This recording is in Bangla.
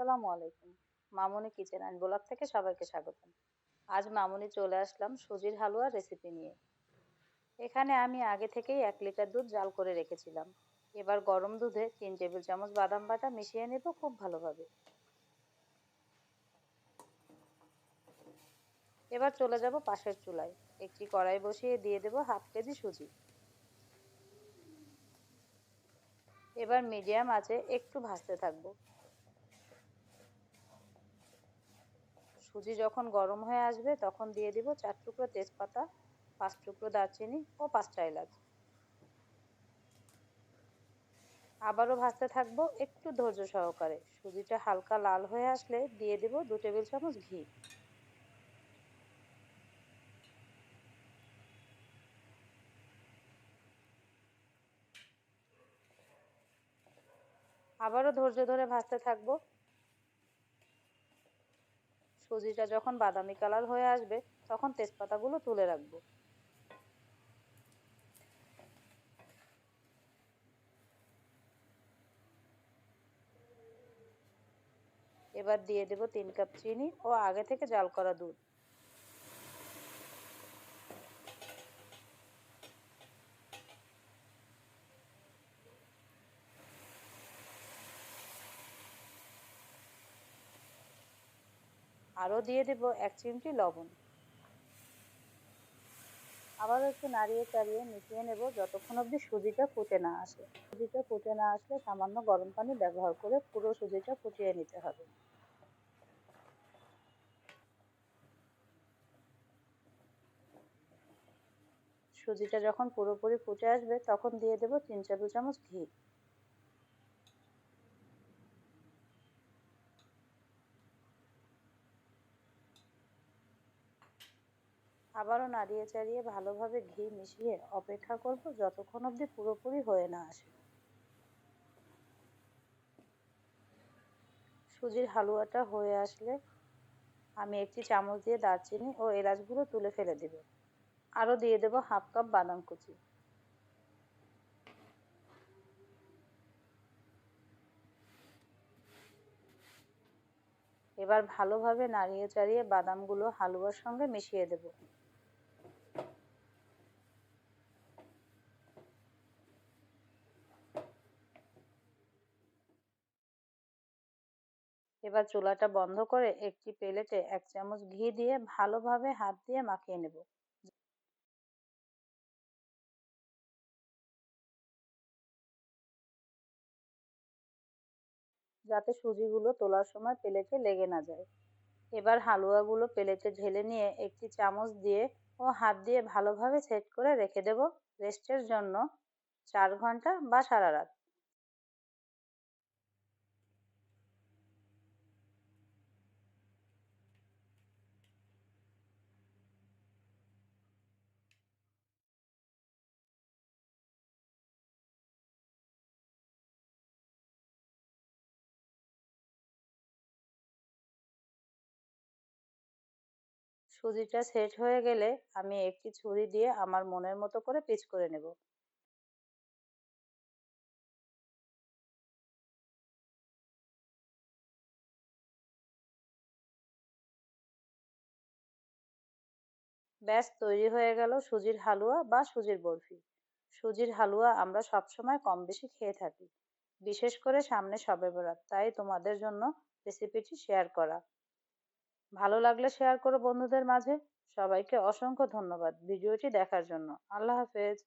আসসালামু আলাইকুম। মামুনি কিচেন অ্যান্ড ব্লগ থেকে সবাইকে স্বাগতম। আজ মামুনি চলে আসলাম সুজির হালুয়ার রেসিপি নিয়ে। এখানে আমি আগে থেকেই এক লিটার দুধ জাল করে রেখেছিলাম। এবার গরম দুধে তিন টেবিল চামচ বাদাম বাটা মিশিয়ে নেব খুব ভালোভাবে। এবার চলে যাব পাশের চুলায়। একটি কড়াই বসিয়ে দিয়ে দেব হাফ কেজি সুজি। এবার মিডিয়াম আছে, একটু ভাজতে থাকব। সুজি যখন গরম হয়ে আসবে, তখন দিয়ে দিব চার টুকরো তেজপাতা, পাঁচ টুকরো দারচিনি ও পাঁচটা এলাচ। আবারও ভাজতে থাকব একটু ধৈর্য সহকারে। সুজিটা হালকা লাল হয়ে আসলে দিয়ে দিব দু টেবিল চামচ ঘি। আবারও ধৈর্য ধরে ভাজতে থাকব। সুজিটা যখন বাদামি কালার হয়ে আসবে, তখন তেজপাতাগুলো তুলে রাখব। এবার দিয়ে দেব তিন কাপ চিনি ও আগে থেকে জাল করা দুধ। আরও দিয়ে দেব এক চিমটি লবণ। আবারও একটু নাড়িয়ে চাড়িয়ে মিশিয়ে নেব যতক্ষণ অবধি সুজিটা ফুটে না আসে। সুজিটা ফুটে না আসলে সামান্য গরম পানি ব্যবহার করে পুরো সুজিটা ফুটিয়ে নিতে হবে। সুজিটা যখন পুরোপুরি ফুটে আসবে তখন দিয়ে দেব তিন চার চামচ ঘি। আবারও নাড়িয়ে চাড়িয়ে ভালোভাবে ঘি মিশিয়ে অপেক্ষা করব যতক্ষণ অবধি পুরোপুরি হয়ে না আসে। সুজির হালুয়াটা হয়ে আসলে আমি একটি চামচ দিয়ে দারচিনি ও এলাচগুলো তুলে ফেলে দেব। আরও দিয়ে দেব হাফ কাপ বাদাম কুচি। এবার ভালোভাবে নাড়িয়ে চাড়িয়ে বাদামগুলো হালুয়ার সঙ্গে মিশিয়ে দেব। এবার চুলাটা বন্ধ করে একটি প্লেটে এক চামচ ঘি দিয়ে ভালোভাবে হাত দিয়ে মাখিয়ে নেব। যাতে সুজিগুলো তোলার সময় প্লেটে লেগে না যায়। এবার হালুয়াগুলো প্লেটে ঢেলে নিয়ে একটি চামচ দিয়ে ও হাত দিয়ে ভালোভাবে সেট করে রেখে দেব। রেস্টের জন্য চার ঘণ্টা বা সারা রাত। সুজিটা সেট হয়ে গেলে আমি একটি ছুরি দিয়ে আমার মনের মতো করে পিচ করে নেব। ব্যাস, তৈরি হয়ে গেল সুজির হালুয়া বা সুজির বরফি। সুজির হালুয়া আমরা সবসময় কম বেশি খেয়ে থাকি, বিশেষ করে সামনে সবে বরাত। তাই তোমাদের জন্য রেসিপিটি শেয়ার করা। ভালো লাগলে শেয়ার করো বন্ধুদের মাঝে। সবাইকে অসংখ্য ধন্যবাদ ভিডিওটি দেখার জন্য। আল্লাহ হাফেজ।